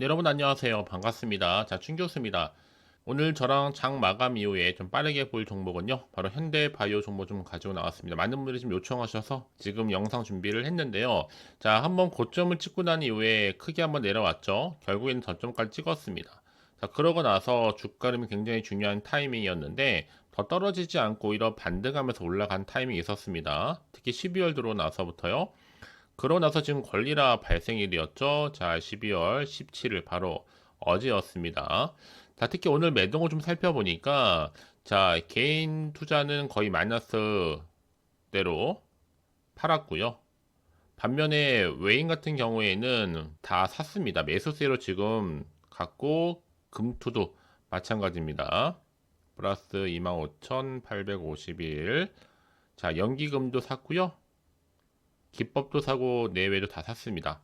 네, 여러분 안녕하세요. 반갑습니다. 자, 춘 교수입니다. 오늘 저랑 장 마감 이후에 좀 빠르게 볼 종목은요. 바로 현대바이오 종목 좀 가지고 나왔습니다. 많은 분들이 좀 요청하셔서 지금 영상 준비를 했는데요. 자, 한번 고점을 찍고 난 이후에 크게 한번 내려왔죠. 결국에는 저점까지 찍었습니다. 자, 그러고 나서 주가름이 굉장히 중요한 타이밍이었는데 더 떨어지지 않고 오히려 반등하면서 올라간 타이밍이 있었습니다. 특히 12월 들어오 나서부터요. 그러고 나서 지금 권리라 발생일이었죠. 자, 12월 17일 바로 어제였습니다. 자, 특히 오늘 매동을 좀 살펴보니까 자, 개인 투자는 거의 마이너스대로 팔았고요. 반면에 외인 같은 경우에는 다 샀습니다. 매수세로 지금 갖고 금투도 마찬가지입니다. 플러스 25,851. 자, 연기금도 샀고요. 기법도 사고 내외도 다 샀습니다.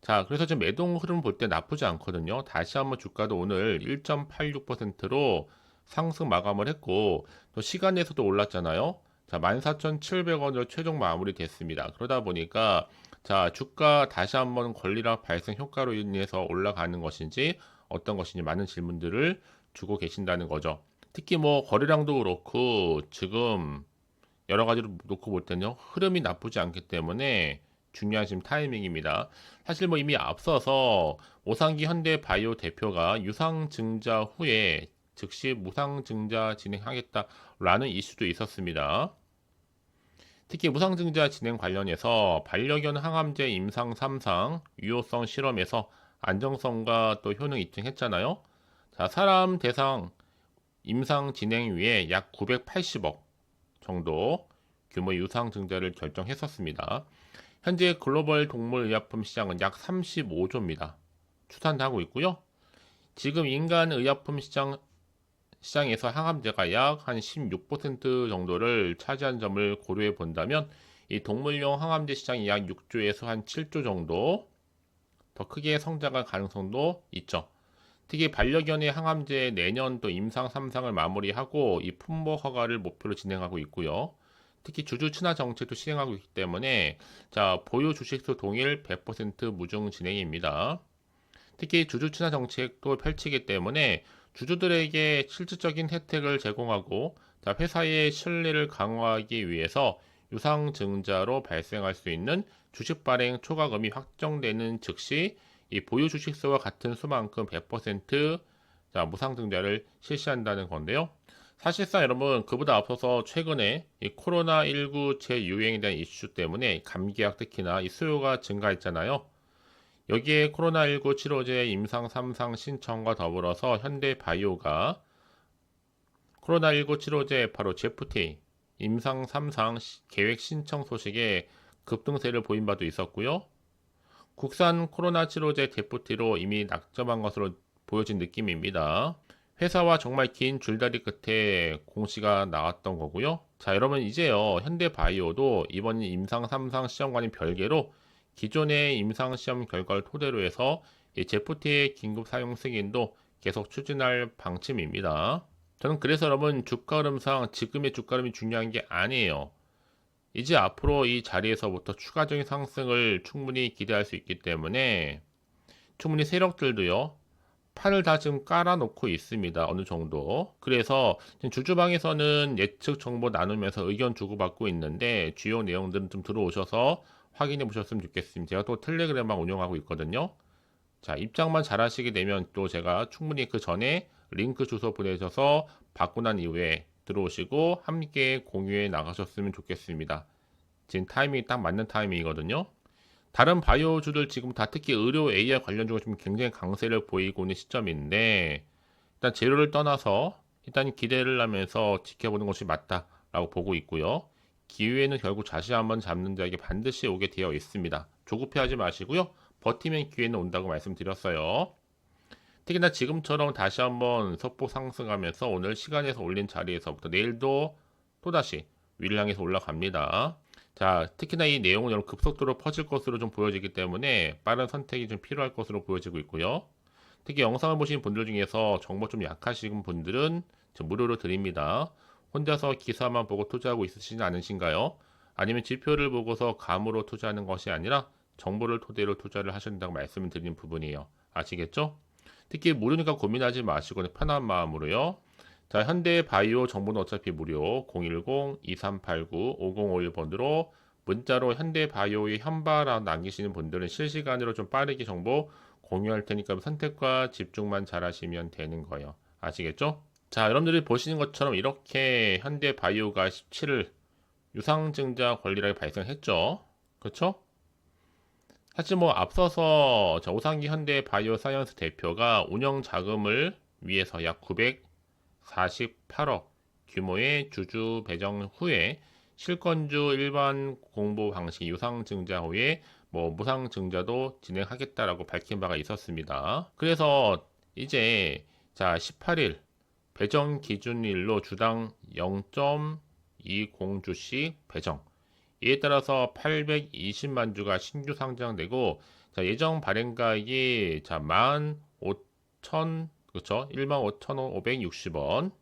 자, 그래서 지금 매동 흐름 볼 때 나쁘지 않거든요. 다시 한번 주가도 오늘 1.86%로 상승 마감을 했고 또 시간에서도 올랐잖아요. 자, 14,700원으로 최종 마무리 됐습니다. 그러다 보니까 자, 주가 다시 한번 권리락 발생 효과로 인해서 올라가는 것인지 어떤 것인지 많은 질문들을 주고 계신다는 거죠. 특히 뭐 거래량도 그렇고 지금 여러 가지로 놓고 볼 때는요 흐름이 나쁘지 않기 때문에 중요한 지금 타이밍입니다. 사실 뭐 이미 앞서서 오상기 현대바이오 대표가 유상증자 후에 즉시 무상증자 진행하겠다라는 이슈도 있었습니다. 특히 무상증자 진행 관련해서 반려견 항암제 임상 3상 유효성 실험에서 안정성과 또 효능 입증했잖아요. 자, 사람 대상 임상 진행 위에 약 980억 정도 규모의 유상 증자를 결정했었습니다. 현재 글로벌 동물 의약품 시장은 약 35조입니다. 추산하고 있고요. 지금 인간 의약품 시장 시장에서 항암제가 약 한 16% 정도를 차지한 점을 고려해 본다면 이 동물용 항암제 시장이 약 6조에서 한 7조 정도 더 크게 성장할 가능성도 있죠. 특히 반려견의 항암제 내년 또 임상 3상을 마무리하고 이 품목 허가를 목표로 진행하고 있고요. 특히 주주 친화 정책도 시행하고 있기 때문에 자 보유 주식수 동일 100% 무중 진행입니다. 특히 주주 친화 정책도 펼치기 때문에 주주들에게 실질적인 혜택을 제공하고 자 회사의 신뢰를 강화하기 위해서 유상증자로 발생할 수 있는 주식 발행 초과금이 확정되는 즉시 이 보유 주식수와 같은 수만큼 100% 자, 무상증자를 실시한다는 건데요. 사실상 여러분 그보다 앞서서 최근에 이 코로나19 재유행에 대한 이슈 때문에 감기약 특히나 이 수요가 증가했잖아요. 여기에 코로나19 치료제 임상 3상 신청과 더불어서 현대바이오가 코로나19 치료제 바로 제프티 임상 3상 계획 신청 소식에 급등세를 보인 바도 있었고요. 국산 코로나 치료제 데프티로 이미 낙점한 것으로 보여진 느낌입니다. 회사와 정말 긴 줄다리 끝에 공시가 나왔던 거고요. 자, 여러분 이제요. 현대바이오도 이번 임상 3상 시험과는 별개로 기존의 임상 시험 결과를 토대로 해서 이 제프티의 긴급 사용 승인도 계속 추진할 방침입니다. 저는 그래서 여러분 주가 흐름상 지금의 주가 흐름이 중요한 게 아니에요. 이제 앞으로 이 자리에서부터 추가적인 상승을 충분히 기대할 수 있기 때문에 충분히 세력들도요. 판을 다 지금 깔아놓고 있습니다. 어느 정도. 그래서 주주방에서는 예측 정보 나누면서 의견 주고받고 있는데 주요 내용들은 좀 들어오셔서 확인해 보셨으면 좋겠습니다. 제가 또 텔레그램방 운영하고 있거든요. 자, 입장만 잘 하시게 되면 또 제가 충분히 그 전에 링크 주소 보내셔서 받고 난 이후에 들어오시고 함께 공유해 나가셨으면 좋겠습니다. 지금 타이밍이 딱 맞는 타이밍이거든요. 다른 바이오주들 지금 다 특히 의료 AI 관련주가 좀 굉장히 강세를 보이고 있는 시점인데 일단 재료를 떠나서 일단 기대를 하면서 지켜보는 것이 맞다라고 보고 있고요. 기회는 결국 다시 한번 잡는 자에게 반드시 오게 되어 있습니다. 조급해하지 마시고요. 버티면 기회는 온다고 말씀드렸어요. 특히나 지금처럼 다시 한번 속보 상승하면서 오늘 시간에서 올린 자리에서부터 내일도 또다시 위를 향해서 올라갑니다. 자, 특히나 이 내용은 급속도로 퍼질 것으로 좀 보여지기 때문에 빠른 선택이 좀 필요할 것으로 보여지고 있고요. 특히 영상을 보신 분들 중에서 정보 좀 약하신 분들은 무료로 드립니다. 혼자서 기사만 보고 투자하고 있으시지 않으신가요? 아니면 지표를 보고서 감으로 투자하는 것이 아니라 정보를 토대로 투자를 하셔야 된다고 말씀을 드린 부분이에요. 아시겠죠? 특히 모르니까 고민하지 마시고 편한 마음으로요. 자, 현대 바이오 정보는 어차피 무료 010-2389-5051번으로 문자로 현대 바이오의 현바라 남기시는 분들은 실시간으로 좀 빠르게 정보 공유할 테니까 선택과 집중만 잘 하시면 되는 거예요. 아시겠죠? 자, 여러분들이 보시는 것처럼 이렇게 현대 바이오가 17일 유상증자 권리락이 발생했죠. 그렇죠? 사실 뭐 앞서서 자, 오상기 현대 바이오 사이언스 대표가 운영 자금을 위해서 약 948억 규모의 주주 배정 후에 실권주 일반 공보 방식 유상 증자 후에 뭐 무상 증자도 진행하겠다라고 밝힌 바가 있었습니다. 그래서 이제 자 18일 배정 기준일로 주당 0.20주씩 배정 이에 따라서 820만 주가 신규 상장되고 자, 예정 발행가액이 자 15,000 그렇죠? 15,560원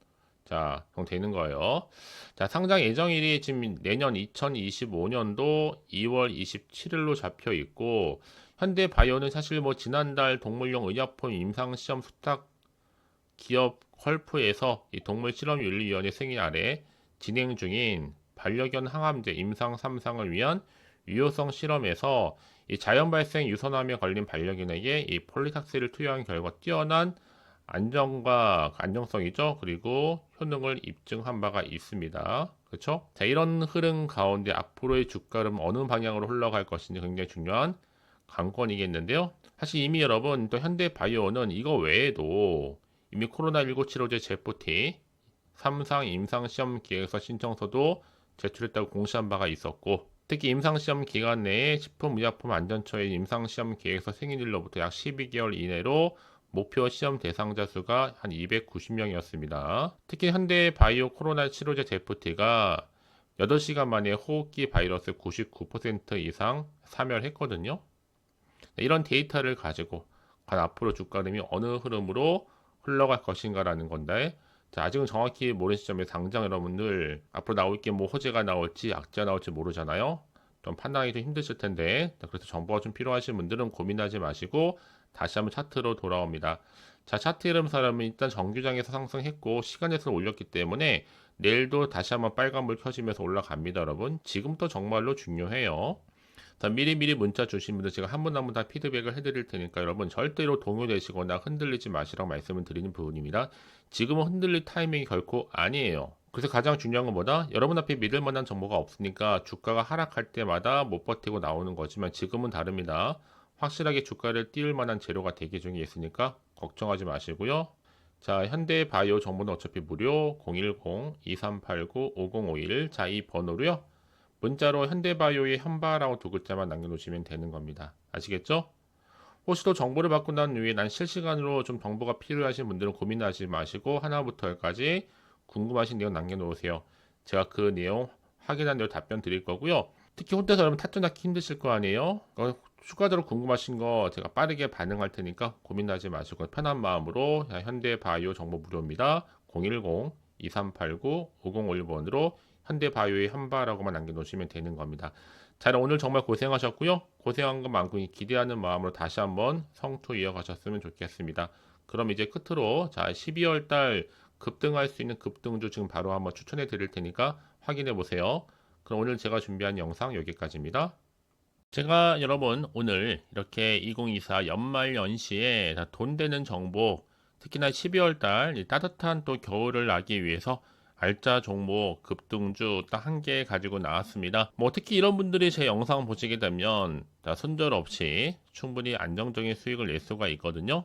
자, 되는 거예요. 자, 상장 예정일이 지금 내년 2025년도 2월 27일로 잡혀 있고 현대 바이오는 사실 뭐 지난달 동물용 의약품 임상 시험 수탁 기업 컬프에서 이 동물 실험 윤리위원회 승인 아래 진행 중인 반려견 항암제 임상 3상을 위한 유효성 실험에서 이 자연 발생 유선암에 걸린 반려견에게 이 폴리탁스를 투여한 결과 뛰어난 안정과 안정성이죠. 그리고 효능을 입증한 바가 있습니다. 그렇죠? 자, 이런 흐름 가운데 앞으로의 주가는 어느 방향으로 흘러갈 것인지 굉장히 중요한 관건이겠는데요. 사실 이미 여러분 또 현대 바이오는 이거 외에도 이미 코로나19 치료제 제포티 3상 임상시험 기획서 신청서도 제출했다고 공시한 바가 있었고 특히 임상시험 기간 내에 식품의약품 안전처의 임상시험 계획서 생일로부터 약 12개월 이내로 목표 시험 대상자 수가 한 290명이었습니다. 특히 현대 바이오 코로나 치료제 제프티가 8시간 만에 호흡기 바이러스 99% 이상 사멸했거든요. 이런 데이터를 가지고 과연 앞으로 주가 흐름이 어느 흐름으로 흘러갈 것인가라는 건데 자, 아직은 정확히 모르는 시점에 당장 여러분들 앞으로 나올 게 뭐 호재가 나올지 악재가 나올지 모르잖아요. 좀 판단하기 좀 힘드실 텐데 그래서 정보가 좀 필요하신 분들은 고민하지 마시고 다시 한번 차트로 돌아옵니다. 자 차트 이름 사람은 일단 정규장에서 상승했고 시간에서 올렸기 때문에 내일도 다시 한번 빨간불 켜지면서 올라갑니다 여러분 지금부터 정말로 중요해요 자, 미리미리 문자 주신 분들 제가 한 분 한 분 다 피드백을 해드릴 테니까 여러분 절대로 동요되시거나 흔들리지 마시라고 말씀을 드리는 부분입니다 지금은 흔들릴 타이밍이 결코 아니에요 그래서 가장 중요한 건 뭐다? 여러분 앞에 믿을 만한 정보가 없으니까 주가가 하락할 때마다 못 버티고 나오는 거지만 지금은 다릅니다. 확실하게 주가를 띄울 만한 재료가 대기 중에 있으니까 걱정하지 마시고요. 자, 현대바이오 정보는 어차피 무료 010-2389-5051 자, 이 번호로요. 문자로 현대바이오의 현바라고 두 글자만 남겨놓으시면 되는 겁니다. 아시겠죠? 혹시 또 정보를 받고 난 후에 난 실시간으로 좀 정보가 필요하신 분들은 고민하지 마시고 하나부터 열까지 궁금하신 내용 남겨놓으세요. 제가 그 내용 확인한 대로 답변 드릴 거고요. 특히 혼자서 여러분 타투 낳기 힘드실 거 아니에요? 어, 추가적으로 궁금하신 거 제가 빠르게 반응할 테니까 고민하지 마시고 편한 마음으로 현대바이오 정보 무료입니다. 010-2389-5051번으로 현대바이오의 현바라고만 남겨놓으시면 되는 겁니다. 자, 오늘 정말 고생하셨고요. 고생한 것만큼 기대하는 마음으로 다시 한번 성투 이어가셨으면 좋겠습니다. 그럼 이제 끝으로 자 12월 달 급등할 수 있는 급등주 지금 바로 한번 추천해 드릴 테니까 확인해 보세요. 그럼 오늘 제가 준비한 영상 여기까지입니다. 제가 여러분 오늘 이렇게 2024 연말 연시에 돈 되는 정보 특히나 12월 달 따뜻한 또 겨울을 나기 위해서 알짜 종목 급등주 딱 한 개 가지고 나왔습니다. 뭐 특히 이런 분들이 제 영상 보시게 되면 손절 없이 충분히 안정적인 수익을 낼 수가 있거든요.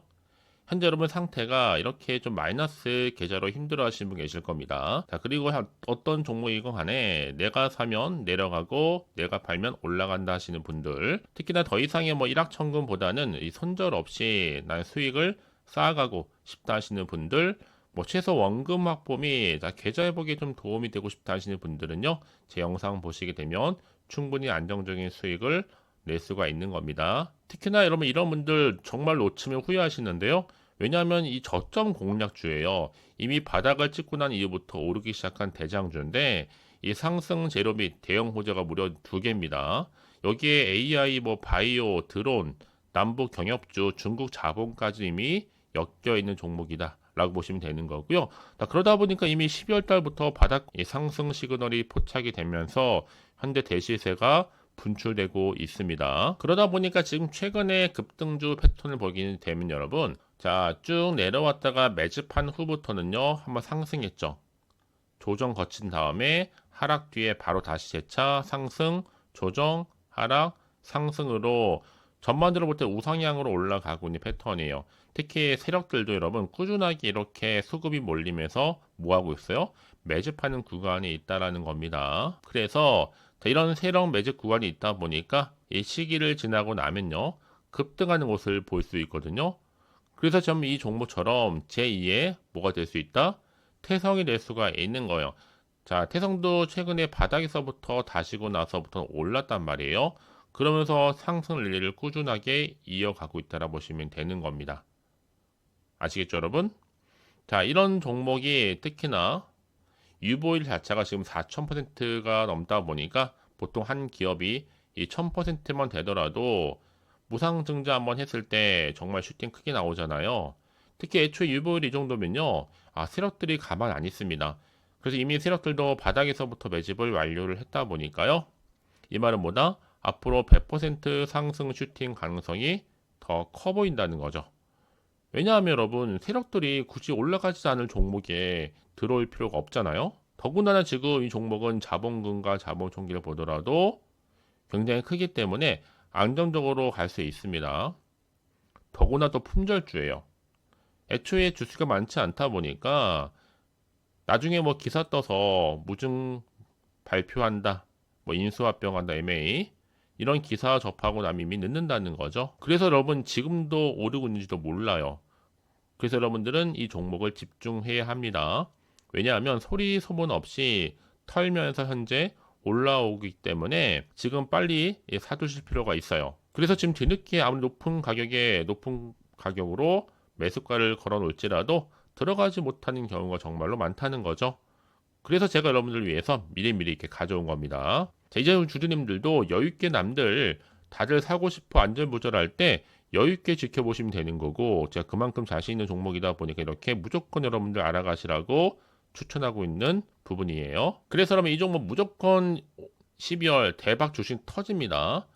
현재 여러분 상태가 이렇게 좀 마이너스 계좌로 힘들어 하시는 분 계실 겁니다. 자, 그리고 어떤 종목이건 간에 내가 사면 내려가고 내가 팔면 올라간다 하시는 분들 특히나 더 이상의 뭐 일확천금보다는 이 손절 없이 난 수익을 쌓아가고 싶다 하시는 분들 뭐 최소 원금 확보 및 계좌 회복에 좀 도움이 되고 싶다 하시는 분들은요 제 영상 보시게 되면 충분히 안정적인 수익을 낼 수가 있는 겁니다. 특히나 여러분 이런 분들 정말 놓치면 후회하시는데요. 왜냐하면 이 저점 공략주예요. 이미 바닥을 찍고 난 이후부터 오르기 시작한 대장주인데 이 상승 재료 및 대형 호재가 무려 두 개입니다. 여기에 AI, 뭐 바이오, 드론 남북 경협주 중국 자본까지 이미 엮여 있는 종목이다. 라고 보시면 되는 거고요. 자, 그러다 보니까 이미 12월 달부터 바닥 상승 시그널이 포착이 되면서 현재 대시세가 분출되고 있습니다. 그러다 보니까 지금 최근에 급등주 패턴을 보게 되면 여러분 자 쭉 내려왔다가 매집한 후부터는요 한번 상승했죠. 조정 거친 다음에 하락 뒤에 바로 다시 재차 상승 조정 하락 상승으로 전반적으로 볼 때 우상향으로 올라가고 있는 패턴이에요. 특히 세력들도 여러분 꾸준하게 이렇게 수급이 몰리면서 뭐하고 있어요? 매집하는 구간이 있다라는 겁니다. 그래서 이런 세력 매집 구간이 있다 보니까 이 시기를 지나고 나면요 급등하는 것을 볼 수 있거든요. 그래서 좀 이 종목처럼 제2의 뭐가 될 수 있다? 태성이 될 수가 있는 거예요. 자, 태성도 최근에 바닥에서부터 다시고 나서부터 올랐단 말이에요. 그러면서 상승 릴리를 꾸준하게 이어가고 있다라 보시면 되는 겁니다. 아시겠죠, 여러분? 자, 이런 종목이 특히나 유보일 자체가 지금 4,000%가 넘다 보니까 보통 한 기업이 이 1000%만 되더라도 무상 증자 한번 했을 때 정말 슈팅 크게 나오잖아요. 특히 애초에 유보일 이 정도면요. 아, 세력들이 가만 안 있습니다. 그래서 이미 세력들도 바닥에서부터 매집을 완료를 했다 보니까요. 이 말은 뭐다? 앞으로 100% 상승 슈팅 가능성이 더 커 보인다는 거죠. 왜냐하면 여러분 세력들이 굳이 올라가지 않을 종목에 들어올 필요가 없잖아요. 더군다나 지금 이 종목은 자본금과 자본 총기를 보더라도 굉장히 크기 때문에 안정적으로 갈 수 있습니다. 더구나 또 품절주예요. 애초에 주수가 많지 않다 보니까 나중에 뭐 기사 떠서 무증 발표한다, 뭐 인수합병한다, MA 이런 기사 접하고 나면 이미 늦는다는 거죠. 그래서 여러분 지금도 오르고 있는지도 몰라요. 그래서 여러분들은 이 종목을 집중해야 합니다. 왜냐하면 소리 소문 없이 털면서 현재 올라오기 때문에 지금 빨리 사두실 필요가 있어요. 그래서 지금 뒤늦게 아무리 높은 가격에 높은 가격으로 매수가를 걸어 놓을지라도 들어가지 못하는 경우가 정말로 많다는 거죠. 그래서 제가 여러분들 위해서 미리미리 이렇게 가져온 겁니다. 자, 이제 주주님들도 여유있게 남들 다들 사고 싶어 안전부절할 때 여유있게 지켜보시면 되는 거고 제가 그만큼 자신 있는 종목이다 보니까 이렇게 무조건 여러분들 알아가시라고 추천하고 있는 부분이에요. 그래서 그러면 이 종목 무조건 12월 대박 주식 터집니다.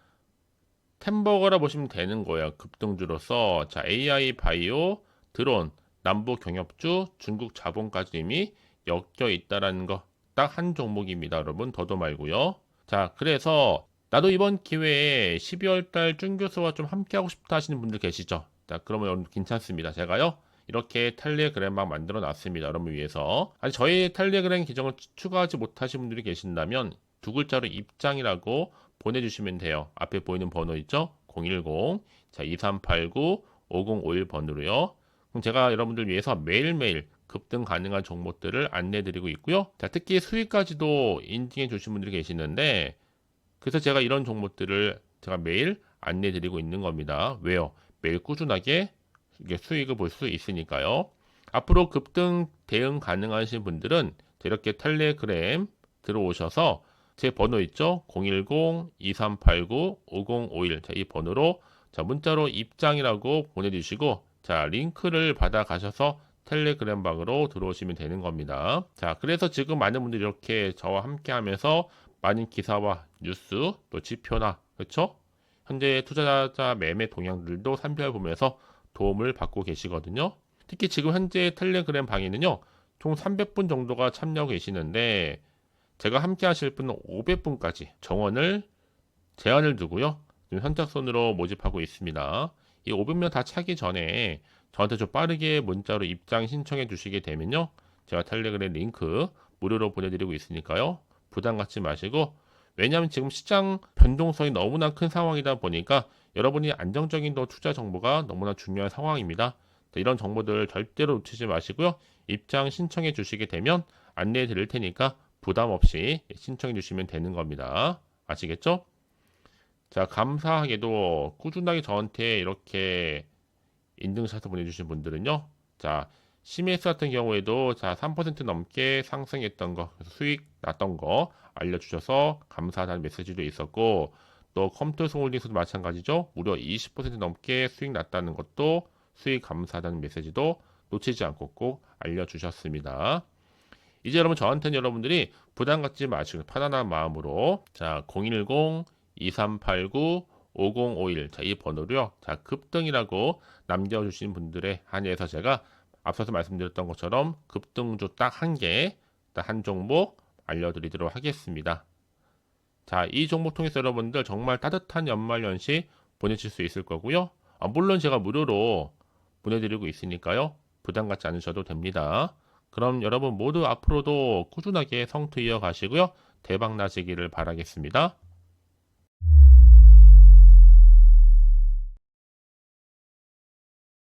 템버거라 보시면 되는 거예요. 급등주로서 자 AI 바이오 드론 남부 경협주 중국 자본까지 이미 엮여 있다라는 거 딱 한 종목입니다. 여러분 더도 말고요. 자 그래서 나도 이번 기회에 12월 달 준교수와 좀 함께 하고 싶다 하시는 분들 계시죠? 자, 그러면 여러분 괜찮습니다. 제가요. 이렇게 텔레그램만 만들어 놨습니다. 여러분 위해서. 아니, 저희 텔레그램 계정을 추가하지 못하신 분들이 계신다면 두 글자로 입장이라고 보내주시면 돼요. 앞에 보이는 번호 있죠? 010, 자, 2389, 5051번으로요. 그럼 제가 여러분들 위해서 매일매일 급등 가능한 종목들을 안내 드리고 있고요. 자, 특히 수익까지도 인증해 주신 분들이 계시는데 그래서 제가 이런 종목들을 제가 매일 안내 드리고 있는 겁니다. 왜요? 매일 꾸준하게 수익을 볼 수 있으니까요. 앞으로 급등 대응 가능하신 분들은 이렇게 텔레그램 들어오셔서 제 번호 있죠? 010-2389-5051. 자, 이 번호로 자, 문자로 입장이라고 보내주시고, 자, 링크를 받아 가셔서 텔레그램 방으로 들어오시면 되는 겁니다. 자, 그래서 지금 많은 분들이 이렇게 저와 함께 하면서 많은 기사와 뉴스 또 지표나 그렇죠? 현재 투자자 매매 동향들도 살펴보면서 도움을 받고 계시거든요. 특히 지금 현재 텔레그램 방에는요. 총 300분 정도가 참여하고 계시는데 제가 함께 하실 분은 500분까지 정원을 제한을 두고요. 지금 현착손으로 모집하고 있습니다. 이 500명 다 차기 전에 저한테 좀 빠르게 문자로 입장 신청해 주시게 되면요. 제가 텔레그램 링크 무료로 보내드리고 있으니까요. 부담 갖지 마시고 왜냐하면 지금 시장 변동성이 너무나 큰 상황이다 보니까 여러분이 안정적인 투자 정보가 너무나 중요한 상황입니다. 이런 정보들 절대로 놓치지 마시고요. 입장 신청해 주시게 되면 안내해 드릴 테니까 부담 없이 신청해 주시면 되는 겁니다. 아시겠죠? 자, 감사하게도 꾸준하게 저한테 이렇게 인증샷을 보내주신 분들은요. 자, CMS 같은 경우에도 자, 3% 넘게 상승했던 거, 수익 났던 거 알려주셔서 감사하다는 메시지도 있었고, 또 컴퓨터 홀딩스도 마찬가지죠. 무려 20% 넘게 수익 났다는 것도 수익 감사하다는 메시지도 놓치지 않고 꼭 알려주셨습니다. 이제 여러분 저한테는 여러분들이 부담 갖지 마시고 편안한 마음으로 자 010-2389-5051 자 이 번호로요. 자 급등이라고 남겨주신 분들의 한해서 제가 앞서서 말씀드렸던 것처럼 급등주 딱 한 개, 딱 한 종목 알려드리도록 하겠습니다. 자, 이 종목 통해서 여러분들 정말 따뜻한 연말 연시 보내실 수 있을 거고요. 아, 물론 제가 무료로 보내드리고 있으니까요. 부담 갖지 않으셔도 됩니다. 그럼 여러분 모두 앞으로도 꾸준하게 성투 이어가시고요. 대박 나시기를 바라겠습니다.